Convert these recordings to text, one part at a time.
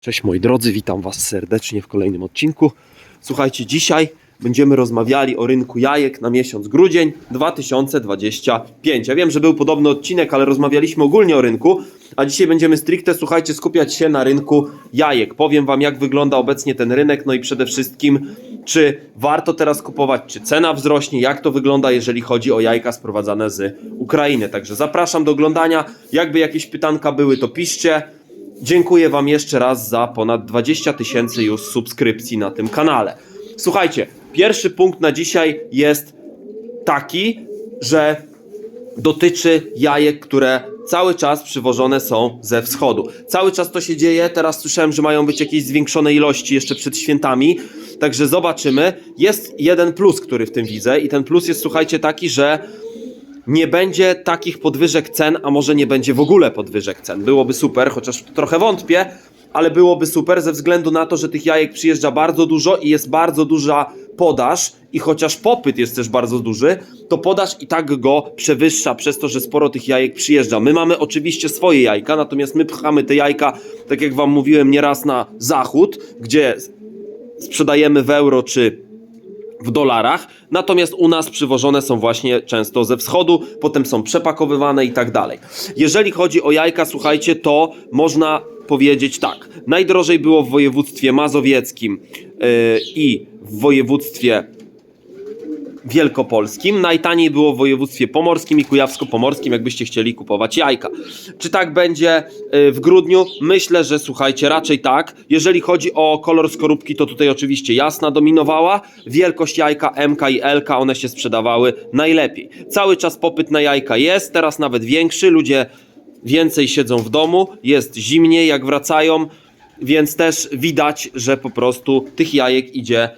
Cześć moi drodzy, witam Was serdecznie w kolejnym odcinku. Słuchajcie, dzisiaj będziemy rozmawiali o rynku jajek na miesiąc grudzień 2025. Ja wiem, że był podobny odcinek, ale rozmawialiśmy ogólnie o rynku, a dzisiaj będziemy stricte, słuchajcie, skupiać się na rynku jajek. Powiem Wam, jak wygląda obecnie ten rynek, no i przede wszystkim, czy warto teraz kupować, czy cena wzrośnie, jak to wygląda, jeżeli chodzi o jajka sprowadzane z Ukrainy. Także zapraszam do oglądania. Jakby jakieś pytanka były, to piszcie. Dziękuję Wam jeszcze raz za ponad 20 tysięcy już subskrypcji na tym kanale. Słuchajcie, pierwszy punkt na dzisiaj jest taki, że dotyczy jajek, które cały czas przywożone są ze wschodu. Cały czas to się dzieje. Teraz słyszałem, że mają być jakieś zwiększone ilości jeszcze przed świętami. Także zobaczymy. Jest jeden plus, który w tym widzę, i ten plus jest, słuchajcie, taki, że nie będzie takich podwyżek cen, a może nie będzie w ogóle podwyżek cen. Byłoby super, chociaż trochę wątpię, ale byłoby super ze względu na to, że tych jajek przyjeżdża bardzo dużo i jest bardzo duża podaż i chociaż popyt jest też bardzo duży, to podaż i tak go przewyższa przez to, że sporo tych jajek przyjeżdża. My mamy oczywiście swoje jajka, natomiast my pchamy te jajka, tak jak wam mówiłem, nieraz na zachód, gdzie sprzedajemy w euro czy w dolarach, natomiast u nas przywożone są właśnie często ze wschodu, potem są przepakowywane i tak dalej. Jeżeli chodzi o jajka, słuchajcie, to można powiedzieć tak. Najdrożej było w województwie mazowieckim yy, i w województwie wielkopolskim, najtaniej było w województwie pomorskim i kujawsko-pomorskim, jakbyście chcieli kupować jajka. Czy tak będzie y, w grudniu? Myślę, że słuchajcie, raczej tak. Jeżeli chodzi o kolor skorupki, to tutaj oczywiście jasna dominowała. Wielkość jajka MK i LK, one się sprzedawały najlepiej. Cały czas popyt na jajka jest, teraz nawet większy, ludzie więcej siedzą w domu, jest zimniej jak wracają, więc też widać, że po prostu tych jajek idzie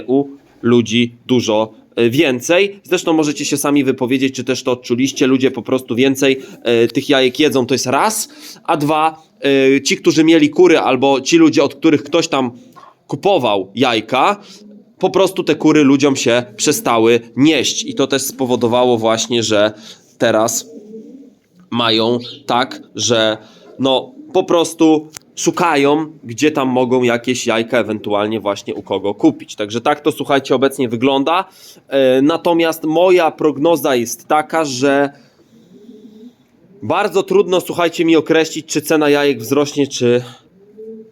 y, u ludzi dużo więcej. Zresztą możecie się sami wypowiedzieć, czy też to odczuliście. Ludzie po prostu więcej e, tych jajek jedzą, to jest raz. A dwa, e, ci, którzy mieli kury, albo ci ludzie, od których ktoś tam kupował jajka, po prostu te kury ludziom się przestały nieść. I to też spowodowało właśnie, że teraz mają tak, że no po prostu szukają, gdzie tam mogą jakieś jajka ewentualnie właśnie u kogo kupić. Także tak to słuchajcie obecnie wygląda. E, natomiast moja prognoza jest taka, że bardzo trudno słuchajcie mi określić, czy cena jajek wzrośnie, czy,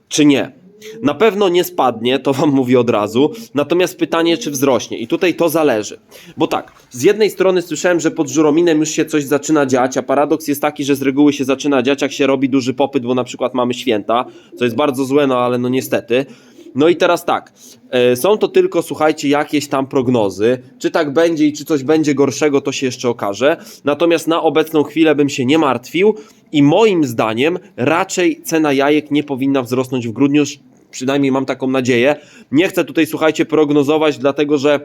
czy nie. Na pewno nie spadnie, to wam mówię od razu. Natomiast pytanie, czy wzrośnie. I tutaj to zależy. Bo tak, z jednej strony słyszałem, że pod Żurominem już się coś zaczyna dziać, a paradoks jest taki, że z reguły się zaczyna dziać, jak się robi duży popyt, bo na przykład mamy święta, co jest bardzo złe, no ale no niestety. No i teraz tak, e, są to tylko, słuchajcie, jakieś tam prognozy. Czy tak będzie i czy coś będzie gorszego, to się jeszcze okaże. Natomiast na obecną chwilę bym się nie martwił i moim zdaniem raczej cena jajek nie powinna wzrosnąć w grudniu, przynajmniej mam taką nadzieję. Nie chcę tutaj, słuchajcie, prognozować, dlatego że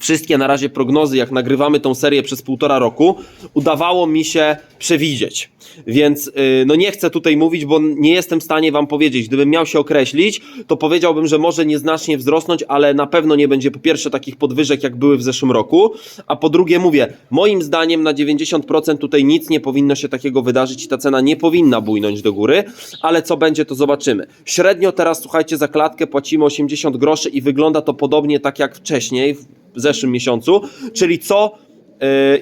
wszystkie na razie prognozy, jak nagrywamy tą serię przez półtora roku, udawało mi się przewidzieć. Więc yy, no nie chcę tutaj mówić, bo nie jestem w stanie wam powiedzieć. Gdybym miał się określić, to powiedziałbym, że może nieznacznie wzrosnąć, ale na pewno nie będzie po pierwsze takich podwyżek, jak były w zeszłym roku, a po drugie mówię, moim zdaniem na 90% tutaj nic nie powinno się takiego wydarzyć i ta cena nie powinna bujnąć do góry, ale co będzie, to zobaczymy. Średnio teraz, słuchajcie, za klatkę płacimy 80 groszy i wygląda to podobnie tak jak wcześniej, zeszłym miesiącu, czyli co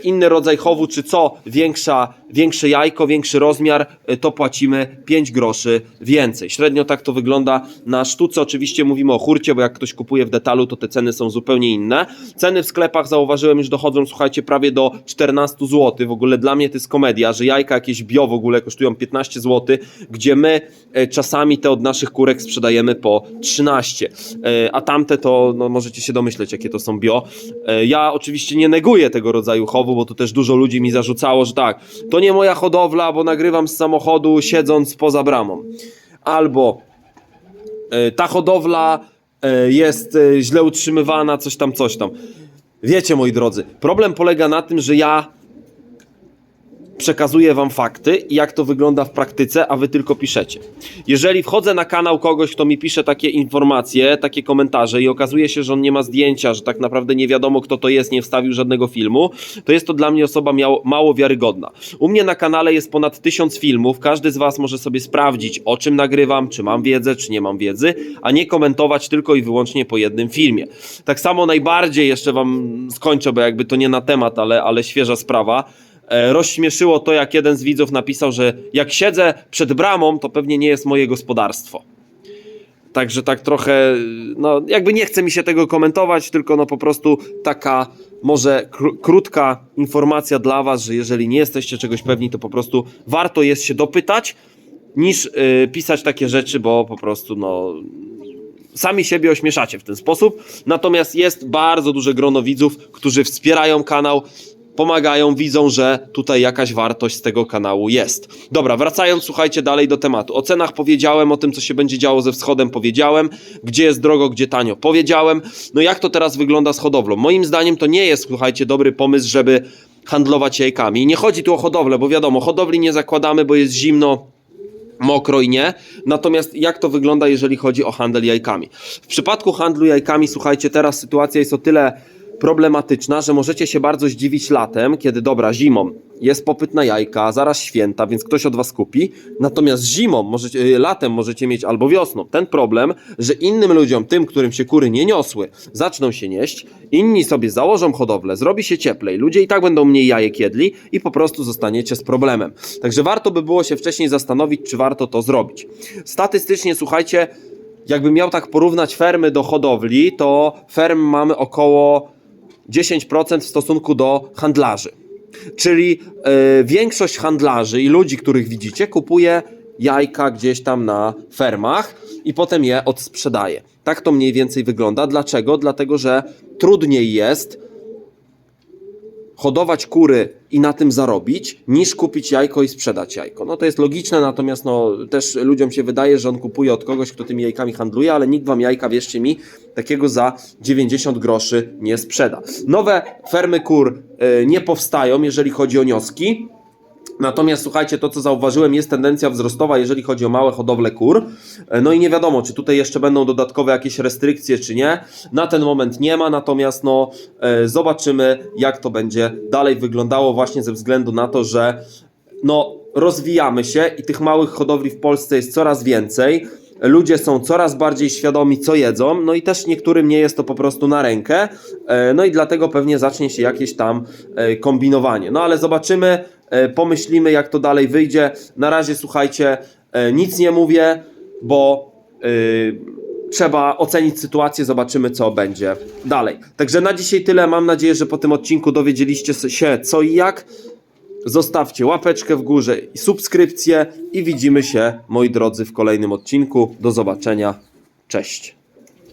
inny rodzaj chowu, czy co większa, większe jajko, większy rozmiar, e, to płacimy 5 groszy więcej. Średnio tak to wygląda na sztuce. Oczywiście mówimy o hurcie, bo jak ktoś kupuje w detalu, to te ceny są zupełnie inne. Ceny w sklepach zauważyłem już dochodzą, słuchajcie, prawie do 14 zł. W ogóle dla mnie to jest komedia, że jajka jakieś bio w ogóle kosztują 15 zł, gdzie my e, czasami te od naszych kurek sprzedajemy po 13. E, a tamte to, no możecie się domyśleć, jakie to są bio. E, ja oczywiście nie neguję tego rodzaju chowu, bo tu też dużo ludzi mi zarzucało, że tak, to nie moja hodowla, bo nagrywam z samochodu siedząc poza bramą. Albo e, ta hodowla e, jest e, źle utrzymywana, coś tam, coś tam. Wiecie, moi drodzy, problem polega na tym, że ja przekazuję wam fakty i jak to wygląda w praktyce, a wy tylko piszecie. Jeżeli wchodzę na kanał kogoś, kto mi pisze takie informacje, takie komentarze i okazuje się, że on nie ma zdjęcia, że tak naprawdę nie wiadomo kto to jest, nie wstawił żadnego filmu, to jest to dla mnie osoba miało, mało wiarygodna. U mnie na kanale jest ponad tysiąc filmów, każdy z was może sobie sprawdzić o czym nagrywam, czy mam wiedzę, czy nie mam wiedzy, a nie komentować tylko i wyłącznie po jednym filmie. Tak samo najbardziej jeszcze wam skończę, bo jakby to nie na temat, ale, ale świeża sprawa. E, rozśmieszyło to, jak jeden z widzów napisał, że jak siedzę przed bramą, to pewnie nie jest moje gospodarstwo. Także tak trochę, no jakby nie chce mi się tego komentować, tylko no po prostu taka może kró- krótka informacja dla Was, że jeżeli nie jesteście czegoś pewni, to po prostu warto jest się dopytać, niż y, pisać takie rzeczy, bo po prostu no sami siebie ośmieszacie w ten sposób. Natomiast jest bardzo duże grono widzów, którzy wspierają kanał, pomagają, widzą, że tutaj jakaś wartość z tego kanału jest. Dobra, wracając, słuchajcie dalej do tematu. O cenach powiedziałem, o tym, co się będzie działo ze wschodem, powiedziałem. Gdzie jest drogo, gdzie tanio, powiedziałem. No jak to teraz wygląda z hodowlą? Moim zdaniem to nie jest, słuchajcie, dobry pomysł, żeby handlować jajkami. Nie chodzi tu o hodowlę, bo wiadomo, hodowli nie zakładamy, bo jest zimno, mokro i nie. Natomiast jak to wygląda, jeżeli chodzi o handel jajkami? W przypadku handlu jajkami, słuchajcie, teraz sytuacja jest o tyle problematyczna, że możecie się bardzo zdziwić latem, kiedy dobra, zimą jest popyt na jajka, zaraz święta, więc ktoś od was kupi. Natomiast zimą, możecie, y, latem możecie mieć albo wiosną ten problem, że innym ludziom, tym, którym się kury nie niosły, zaczną się nieść, inni sobie założą hodowlę, zrobi się cieplej, ludzie i tak będą mniej jajek jedli i po prostu zostaniecie z problemem. Także warto by było się wcześniej zastanowić, czy warto to zrobić. Statystycznie, słuchajcie, jakbym miał tak porównać fermy do hodowli, to ferm mamy około 10% w stosunku do handlarzy. Czyli e, większość handlarzy i ludzi, których widzicie, kupuje jajka gdzieś tam na fermach i potem je odsprzedaje. Tak to mniej więcej wygląda. Dlaczego? Dlatego, że trudniej jest hodować kury i na tym zarobić, niż kupić jajko i sprzedać jajko. No to jest logiczne, natomiast no, też ludziom się wydaje, że on kupuje od kogoś, kto tymi jajkami handluje, ale nikt wam jajka, wierzcie mi, takiego za 90 groszy nie sprzeda. Nowe fermy kur y, nie powstają, jeżeli chodzi o nioski. Natomiast słuchajcie, to co zauważyłem, jest tendencja wzrostowa, jeżeli chodzi o małe hodowle kur. No i nie wiadomo, czy tutaj jeszcze będą dodatkowe jakieś restrykcje, czy nie. Na ten moment nie ma, natomiast no, e, zobaczymy, jak to będzie dalej wyglądało, właśnie ze względu na to, że no, rozwijamy się i tych małych hodowli w Polsce jest coraz więcej. Ludzie są coraz bardziej świadomi, co jedzą, no i też niektórym nie jest to po prostu na rękę, e, no i dlatego pewnie zacznie się jakieś tam e, kombinowanie. No ale zobaczymy, e, pomyślimy, jak to dalej wyjdzie. Na razie słuchajcie, nic nie mówię, bo trzeba ocenić sytuację, zobaczymy, co będzie dalej. Także na dzisiaj tyle. Mam nadzieję, że po tym odcinku dowiedzieliście się co i jak. Zostawcie łapeczkę w górze i subskrypcję i widzimy się, moi drodzy, w kolejnym odcinku. Do zobaczenia. Cześć.